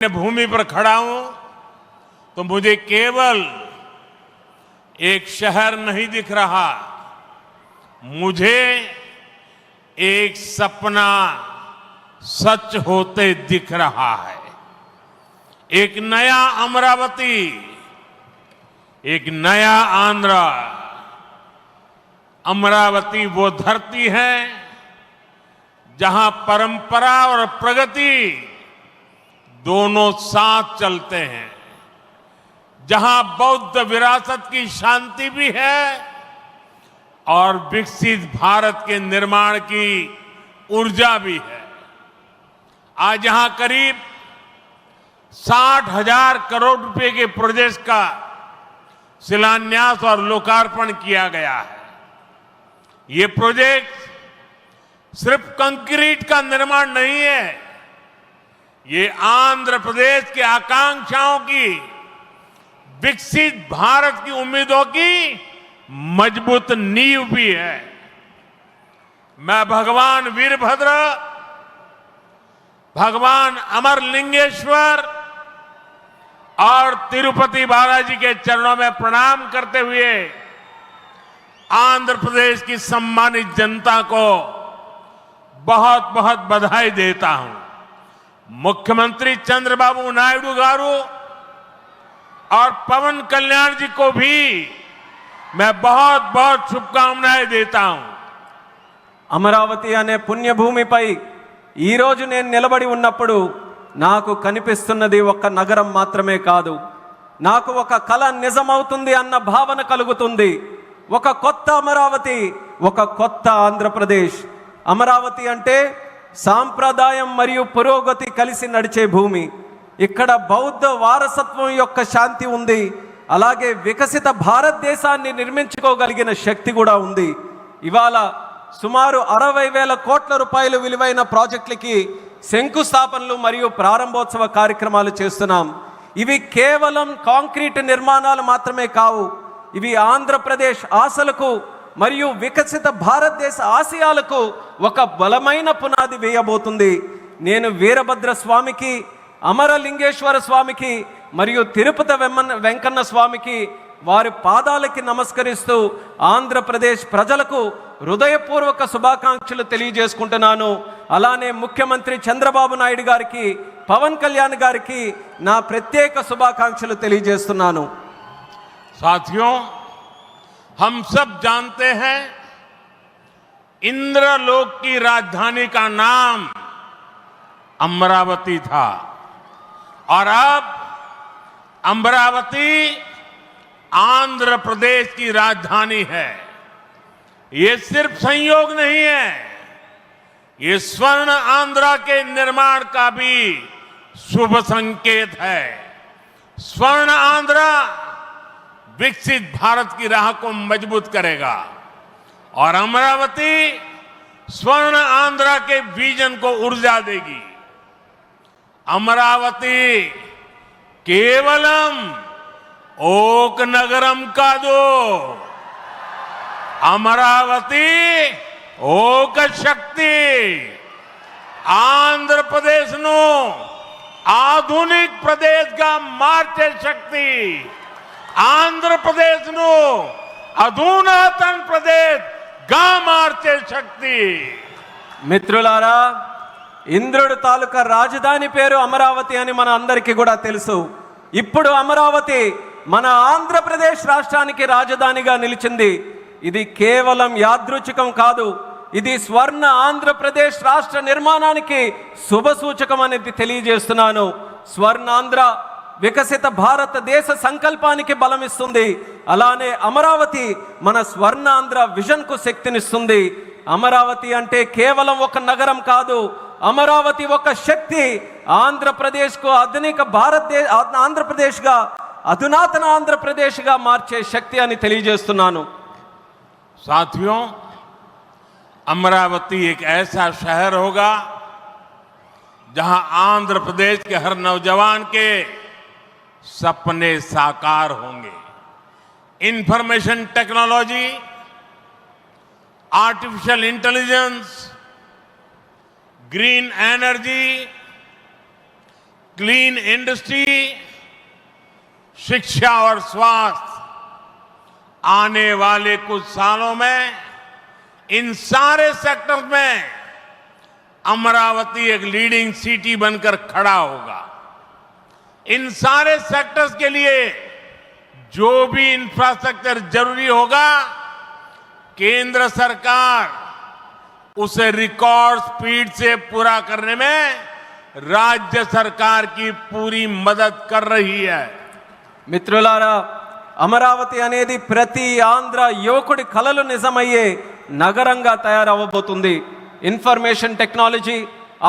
भूमि पर खड़ा हूँ तो मुझे केवल एक शहर नहीं दिख रहा, मुझे एक सपना सच होते दिख रहा है। एक नया अमरावती, एक नया आंध्र, अमरावती वो धरती है जहाँ परंपरा और प्रगति दोनों साथ चलते हैं। जहाँ बौद्ध विरासत की शांति भी है और विकसित भारत के निर्माण की ऊर्जा भी है। आज यहाँ करीब साठ हज़ार करोड़ रुपए के प्रोजेक्ट का शिलान्यास और लोकार्पण किया गया है। ये प्रोजेक्ट सिर्फ़ कंक्रीट का निर्माण नहीं है ये आंध्र प्रदेश के आकांक्षाओं की, विकसित भारत की उम्मीदों की मज़बूत नींव भी है। मैं भगवान वीरभद्र, भगवान अमरलिंगेश्वर और तिरुपति बालाजी के चरणों में प्रणाम करते हुए आंध्र प्रदेश की सम्मानित जनता को बहुत बहुत बधाई देता हूँ। मुख्यमंत्री चंद्रबाबू नायडू गारू और पवन कल्याण जी को भी मैं बहुत बहुत शुभकामनाएं देता हूं అమరావతి అనే పుణ్యభూమిపై ఈరోజు నేను నిలబడి ఉన్నప్పుడు నాకు కనిపిస్తున్నది ఒక నగరం మాత్రమే కాదు నాకు ఒక కళ నిజమవుతుంది అన్న భావన కలుగుతుంది ఒక కొత్త అమరావతి ఒక కొత్త ఆంధ్రప్రదేశ్ అమరావతి అంటే సాంప్రదాయం మరియు పురోగతి కలిసి నడిచే భూమి. ఇక్కడ బౌద్ధ వారసత్వం యొక్క శాంతి ఉంది. అలాగే వికసిత భారతదేశాన్ని నిర్మించుకోగలిగిన శక్తి కూడా ఉంది. ఇవాళ సుమారు అరవై వేల కోట్ల రూపాయలు విలువైన ప్రాజెక్టులకి శంకుస్థాపనలు మరియు ప్రారంభోత్సవ కార్యక్రమాలు చేస్తున్నాం. ఇవి కేవలం కాంక్రీట్ నిర్మాణాలు మాత్రమే కావు. ఇవి ఆంధ్రప్రదేశ్ ఆశలకు మరియు వికసిత భారతదేశ ఆశయాలకు ఒక బలమైన పునాది వేయబోతుంది. నేను వీరభద్ర స్వామికి అమరలింగేశ్వర స్వామికి మరియు తిరుపతి వెమ్మన్న వెంకన్న స్వామికి వారి పాదాలకి నమస్కరిస్తూ ఆంధ్రప్రదేశ్ ప్రజలకు హృదయపూర్వక శుభాకాంక్షలు తెలియజేసుకుంటున్నాను. అలానే ముఖ్యమంత్రి చంద్రబాబు నాయుడు గారికి పవన్ కళ్యాణ్ గారికి నా ప్రత్యేక శుభాకాంక్షలు తెలియజేస్తున్నాను. సాధ్యం. हम सब जानते हैं, इंद्रलोक की राजधानी का नाम अमरावती था। और अब अमरावती आंध्र प्रदेश की राजधानी है। ये सिर्फ़ संयोग नहीं है, ये स्वर्ण आंध्रा के निर्माण का भी शुभ संकेत है। स्वर्ण आंध्रा विकसित भारत की राह को मज़बूत करेगा। और अमरावती स्वर्ण आंध्रा के विजन को ऊर्जा देगी। अमरावती केवलम ओक नगरम का दो। अमरावती ओक शक्ति आंध्र प्रदेश नो आधुनिक प्रदेश का मार्च शक्ति। ఆంధ్రప్రదేశ్ను అధునాతన్ ప్రదేశ్గా మార్చే శక్తి. మిత్రులారా ఇంద్రుడు తాలూకా రాజధాని పేరు అమరావతి అని మన అందరికీ కూడా తెలుసు. ఇప్పుడు అమరావతి మన ఆంధ్రప్రదేశ్ రాష్ట్రానికి రాజధానిగా నిలిచింది. ఇది కేవలం యాదృచ్ఛికం కాదు ఇది స్వర్ణ ఆంధ్రప్రదేశ్ రాష్ట్ర నిర్మాణానికి శుభ సూచకం అనేది తెలియజేస్తున్నాను. స్వర్ణాంధ్ర వికసిత భారతదేశ సంకల్పానికి బలమిస్తుంది అలానే అమరావతి మన స్వర్ణాంధ్ర విజన్కు శక్తినిస్తుంది అమరావతి అంటే కేవలం ఒక నగరం కాదు అమరావతి ఒక శక్తి ఆంధ్రప్రదేశ్కు ఆధునిక భారతదేశ ఆంధ్రప్రదేశ్గా అధునాతన ఆంధ్రప్రదేశ్గా మార్చే శక్తి అని తెలియజేస్తున్నాను साथियों अमरावती एक ऐसा शहर होगा जहां आंध्र प्रदेश के हर नौजवान के सपने साकार होंगे। Information technology artificial intelligence green energy clean industry शिक्षा और स्वास्थ्य। आने वाले कुछ सालों में इन सारे सेक्टर्स में अमरावती एक लीडिंग सिटी बनकर खड़ा होगा। इन सारे सेक्टर्स के लिए जो भी इंफ्रास्ट्रक्चर जरूरी होगा केंद्र सरकार उसे रिकॉर्ड स्पीड से पूरा करने में राज्य सरकार की पूरी मदद कर रही है మిత్రులారా అమరావతి అనేది ప్రతి ఆంధ్ర యువకుడి కలలు నిజమయ్యే నగరంగా తయారవ్వబోతుంది information technology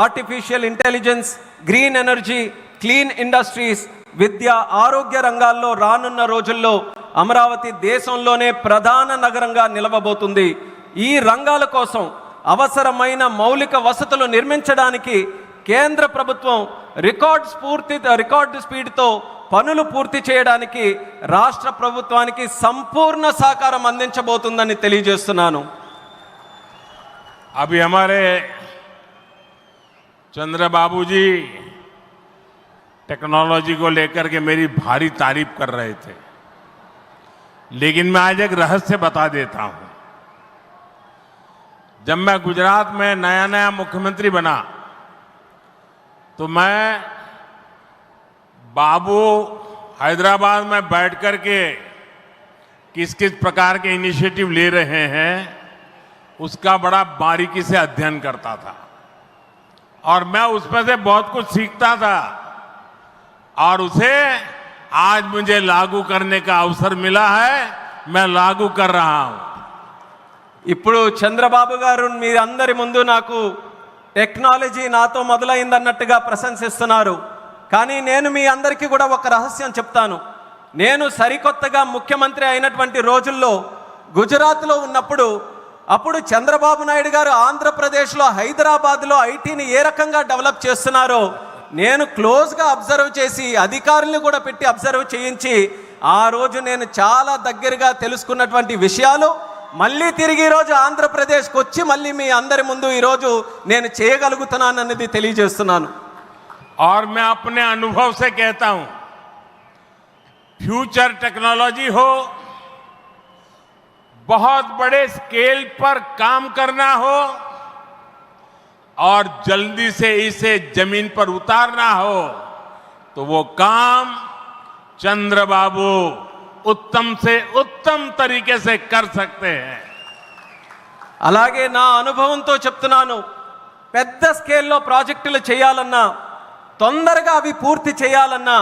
artificial intelligence green energy clean industries విద్య ఆరోగ్య రంగాల్లో రానున్న రోజుల్లో అమరావతి దేశంలోనే ప్రధాన నగరంగా నిలవబోతుంది. ఈ రంగాల కోసం అవసరమైన మౌలిక వసతులు నిర్మించడానికి కేంద్ర ప్రభుత్వం రికార్డ్ స్ఫూర్తి రికార్డ్ స్పీడ్తో పనులు పూర్తి చేయడానికి రాష్ట్ర ప్రభుత్వానికి సంపూర్ణ సహకారం అందించబోతుందని తెలియజేస్తున్నాను. అభి హమారే చంద్రబాబుజీ टेक्नोलॉजी को लेकर के मेरी भारी तारीफ़ कर रहे थे। लेकिन मैं आज एक रहस्य बता देता हूँ। जब मैं गुजरात में नया नया मुख्यमंत्री बना तो मैं बाबू हैदराबाद में बैठ कर के किस किस प्रकार के इनिशिएटिव ले रहे हैं, उसका बड़ा बारीकी से अध्ययन करता था। और मैं उसमें से बहुत कुछ सीखता था। और उसे आज मुझे लागू करने का अवसर मिला है मैं लागू कर रहा हूं ఇప్పుడు చంద్రబాబు గారు మీరందరి ముందు నాకు టెక్నాలజీ నాతో మొదలైందన్నట్టుగా ప్రశంసిస్తున్నారు కానీ నేను మీ అందరికీ కూడా ఒక రహస్యం చెప్తాను నేను సరికొత్తగా ముఖ్యమంత్రి అయినటువంటి రోజుల్లో గుజరాత్లో ఉన్నప్పుడు అప్పుడు చంద్రబాబు నాయుడు గారు ఆంధ్రప్రదేశ్లో హైదరాబాద్లో ఐటీని ఏ రకంగా డెవలప్ చేస్తున్నారో నేను క్లోజ్గా అబ్జర్వ్ చేసి అధికారుల్ని కూడా పెట్టి అబ్జర్వ్ చేయించి ఆ రోజు నేను చాలా దగ్గరగా తెలుసుకున్నటువంటి విషయాలు మళ్ళీ తిరిగి ఈరోజు ఆంధ్రప్రదేశ్కి వచ్చి మళ్ళీ మీ అందరి ముందు ఈరోజు నేను చేయగలుగుతున్నానన్నది తెలియజేస్తున్నాను और मैं अपने अनुभव से कहता हूं फ्यूचर टेक्नोलॉजी हो बहुत बड़े स्केल पर काम करना हो और जल्दी से इसे जमीन पर उतारना हो तो वो काम चंद्रबाबू उत्तम से उत्तम तरीके से कर सकते हैं అలాగే నా అనుభవంతో చెప్తున్నాను పెద్ద స్కేల్లో ప్రాజెక్టులు చేయాలన్నా తొందరగా అవి పూర్తి చేయాలన్నా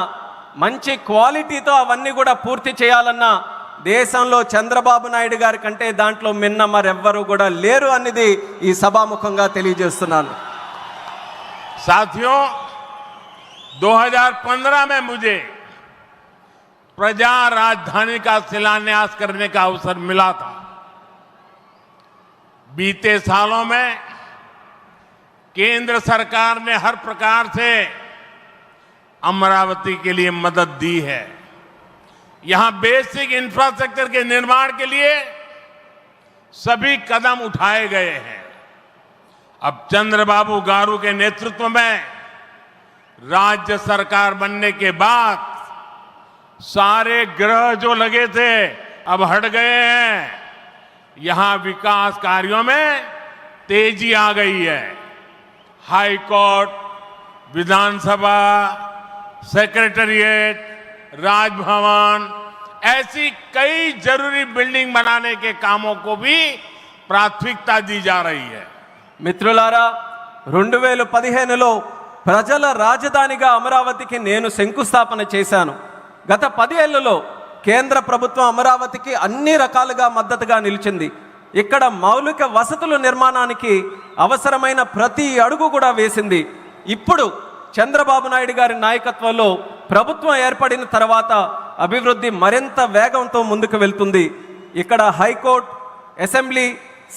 మంచి క్వాలిటీతో అవన్నీ కూడా పూర్తి చేయాలన్నా దేశంలో చంద్రబాబు నాయుడు గారి కంటే దాంట్లో మిన్న మరెవ్వరూ కూడా లేరు అనేది ఈ సభాముఖంగా తెలియజేస్తున్నాను साथियों 2015 में मुझे प्रजा राजधानी का शिलान्यास करने का अवसर मिला था बीते सालों में केंद्र सरकार ने हर प्रकार से अमरावती के लिए मदद दी है यहाँ बेसिक इंफ्रास्ट्रक्चर के निर्माण के लिए सभी कदम उठाए गए हैं। अब चंद्रबाबू गारू के नेतृत्व में राज्य सरकार बनने के बाद सारे ग्रह जो लगे थे अब हट गए हैं। यहाँ विकास कार्यों में तेज़ी आ गई है। हाई कोर्ट, विधानसभा, सेक्रेटरिएट राजभवन ऐसी कई जरूरी बिल्डिंग बनाने के कामों को भी प्राथमिकता दी जा रही है మిత్రులారా రెండు వేల పదిహేనులో ప్రజల రాజధానిగా అమరావతికి నేను శంకుస్థాపన చేశాను గత పదేళ్లలో కేంద్ర ప్రభుత్వం అమరావతికి అన్ని రకాలుగా మద్దతుగా నిలిచింది ఇక్కడ మౌలిక వసతుల నిర్మాణానికి అవసరమైన ప్రతి అడుగు కూడా వేసింది ఇప్పుడు చంద్రబాబు నాయుడు గారి నాయకత్వంలో ప్రభుత్వం ఏర్పడిన తర్వాత అభివృద్ధి మరింత వేగంతో ముందుకు వెళ్తుంది ఇక్కడ హైకోర్టు అసెంబ్లీ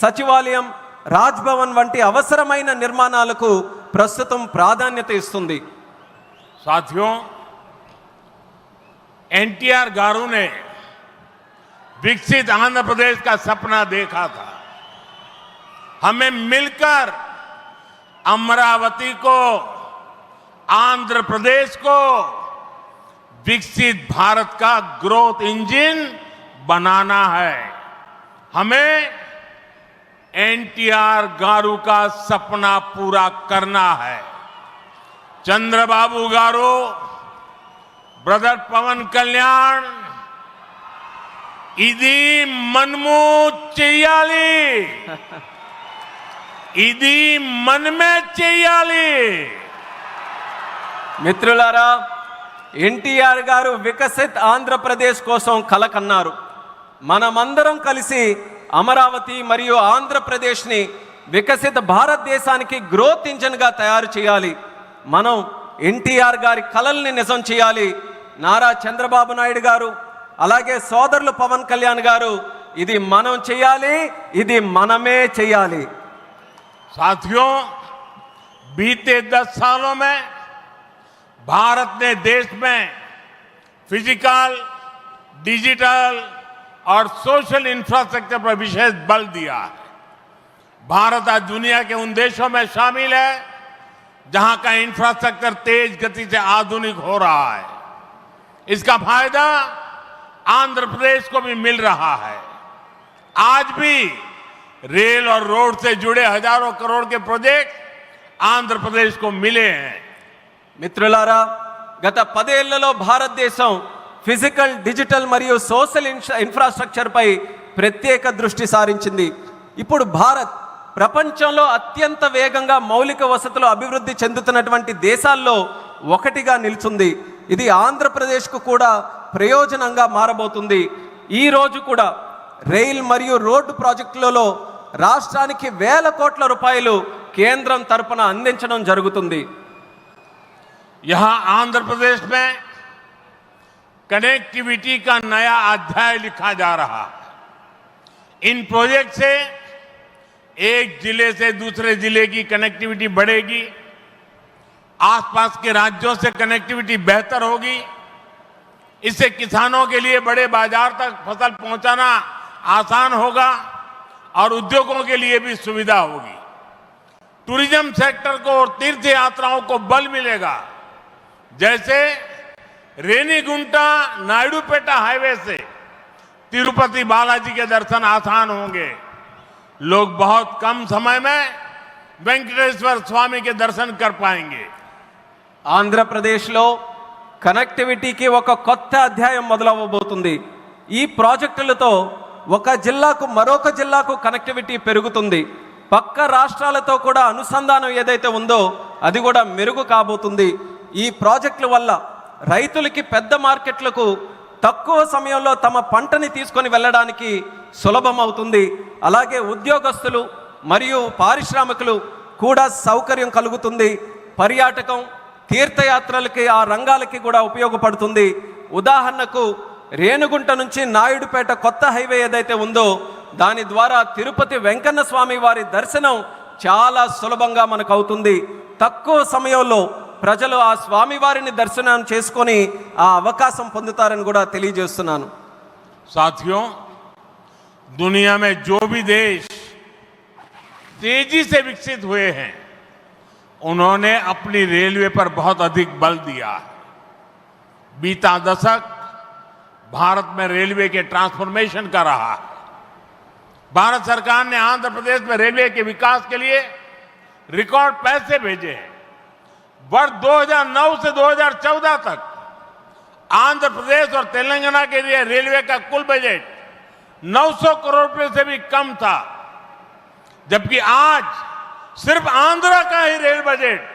సచివాలయం రాజ్భవన్ వంటి అవసరమైన నిర్మాణాలకు ప్రస్తుతం ప్రాధాన్యత ఇస్తుంది साथियों एनटीआर गारू ने विकसित आंध्र प्रदेश का सपना देखा था हमें मिलकर अमरावती को आंध्र प्रदेश को विकसित भारत का ग्रोथ इंजन बनाना है। हमें एनटीआर गारू का सपना पूरा करना है। चंद्रबाबू गारू, ब्रदर पवन कल्याण, इदी मनमू चैयाली। इदी मन में चियाली। मित्रुलारा ఎన్టీఆర్ గారు వికసిత్ ఆంధ్రప్రదేశ్ కోసం కలకన్నారు. మనమందరం కలిసి అమరావతి మరియు ఆంధ్రప్రదేశ్ని వికసిత భారతదేశానికి గ్రోత్ ఇంజన్గా తయారు చేయాలి. మనం ఎన్టీఆర్ గారి కలల్ని నిజం చేయాలి. నారా చంద్రబాబు నాయుడు గారు అలాగే సోదరులు పవన్ కళ్యాణ్ గారు ఇది మనం చేయాలి ఇది మనమే చేయాలి. సాథియో బీతే దస్ సాలో మే भारत ने देश में फ़िज़िकल डिजिटल और सोशल इंफ्रास्ट्रक्चर पर विशेष बल दिया है। भारत आज दुनिया के उन देशों में शामिल है, जहाँ का इंफ्रास्ट्रक्चर तेज गति से आधुनिक हो रहा है। इसका फ़ायदा आंध्र प्रदेश को भी मिल रहा है। आज भी रेल और रोड से जुड़े हज़ारों करोड़ के प्रोजेक्ट आंध्र प्रदेश को मिले हैं। మిత్రులారా గత పదేళ్ళలో భారతదేశం ఫిజికల్ డిజిటల్ మరియు సోషల్ ఇన్ఫ్రా ఇన్ఫ్రాస్ట్రక్చర్పై ప్రత్యేక దృష్టి సారించింది. ఇప్పుడు భారత్ ప్రపంచంలో అత్యంత వేగంగా మౌలిక వసతులు అభివృద్ధి చెందుతున్నటువంటి దేశాల్లో ఒకటిగా నిలుచుంది. ఇది ఆంధ్రప్రదేశ్కు కూడా ప్రయోజనంగా మారబోతుంది. ఈ రోజు కూడా రైల్ మరియు రోడ్డు ప్రాజెక్టులలో రాష్ట్రానికి వేల కోట్ల రూపాయలు కేంద్రం తరపున అందించడం జరుగుతుంది. यहाँ आंध्र प्रदेश में कनेक्टिविटी का नया अध्याय लिखा जा रहा है। इन प्रोजेक्ट से एक ज़िले से दूसरे ज़िले की कनेक्टिविटी बढ़ेगी, आसपास के राज्यों से कनेक्टिविटी बेहतर होगी। इससे किसानों के लिए बड़े बाज़ार तक फ़सल पहुंचाना आसान होगा और उद्योगों के लिए भी सुविधा होगी। टूरिज़्म सेक्टर को और तीर्थ यात्राओं को बल मिलेगा। जैसे रेनीगुंटा नायडूपेटा हाईवे से तिरुपति बालाजी के दर्शन आसान होंगे लोग बहुत कम समय में वेंकटेश्वर स्वामी के दर्शन कर पाएंगे ఆంధ్రప్రదేశ్లో కనెక్టివిటీకి ఒక కొత్త అధ్యాయం మొదలవ్వబోతుంది ఈ ప్రాజెక్టులతో ఒక జిల్లాకు మరొక జిల్లాకు కనెక్టివిటీ పెరుగుతుంది పక్క రాష్ట్రాలతో కూడా అనుసంధానం ఏదైతే ఉందో అది కూడా మెరుగు కాబోతుంది ఈ ప్రాజెక్టుల వల్ల రైతులకి పెద్ద మార్కెట్లకు తక్కువ సమయంలో తమ పంటని తీసుకొని వెళ్ళడానికి సులభం అవుతుంది అలాగే ఉద్యోగస్తులు మరియు పారిశ్రామికులు కూడా సౌకర్యం కలుగుతుంది. పర్యాటకం తీర్థయాత్రలకి ఆ రంగాలకి కూడా ఉపయోగపడుతుంది. ఉదాహరణకు రేణుగుంట నుంచి నాయుడుపేట కొత్త హైవే ఏదైతే ఉందో దాని ద్వారా తిరుపతి వెంకన్న స్వామి వారి దర్శనం చాలా సులభంగా మనకు అవుతుంది. తక్కువ సమయంలో ప్రజలు ఆ స్వామివారిని దర్శనం చేసుకొని ఆ అవకాశం పొందుతారని కూడా తెలియజేస్తున్నాను साथियों दुनिया में जो भी देश तेजी से विकसित हुए हैं उन्होंने अपनी रेलवे पर बहुत अधिक बल दिया है बीता दशक भारत में रेलवे के ट्रांसफॉर्मेशन का रहा है भारत सरकार ने आंध्र प्रदेश में रेलवे के विकास के लिए रिकॉर्ड पैसे भेजे हैं वर्ष 2009 से 2014 तक आंध्र प्रदेश और तेलंगाना के लिए रेलवे का कुल बजट 900 करोड़ रुपए से भी कम था जबकि आज सिर्फ आंध्र का ही रेल बजट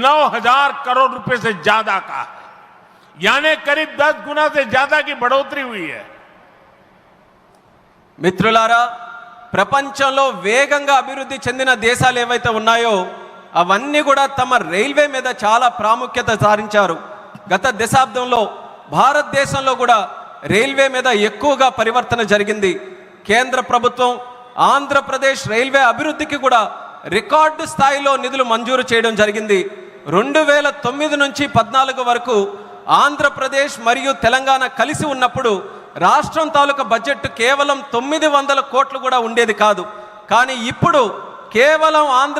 9000 करोड़ रुपए से ज्यादा का है यानी करीब 10 गुना से ज्यादा की बढ़ोतरी हुई है మిత్రులారా ప్రపంచంలో వేగంగా అభివృద్ధి చెందిన దేశాలు ఏవైతే ఉన్నాయో అవన్నీ కూడా తమ రైల్వే మీద చాలా ప్రాముఖ్యత సారించారు. గత దశాబ్దంలో భారతదేశంలో కూడా రైల్వే మీద ఎక్కువగా పరివర్తన జరిగింది. కేంద్ర ప్రభుత్వం ఆంధ్రప్రదేశ్ రైల్వే అభివృద్ధికి కూడా రికార్డు స్థాయిలో నిధులు మంజూరు చేయడం జరిగింది. రెండు వేల తొమ్మిది నుంచి పద్నాలుగు వరకు ఆంధ్రప్రదేశ్ మరియు తెలంగాణ కలిసి ఉన్నప్పుడు రాష్ట్రం తాలూకా బడ్జెట్ కేవలం తొమ్మిది వందల కోట్లు కూడా ఉండేది కాదు. కానీ ఇప్పుడు కేవలం ఆంధ్ర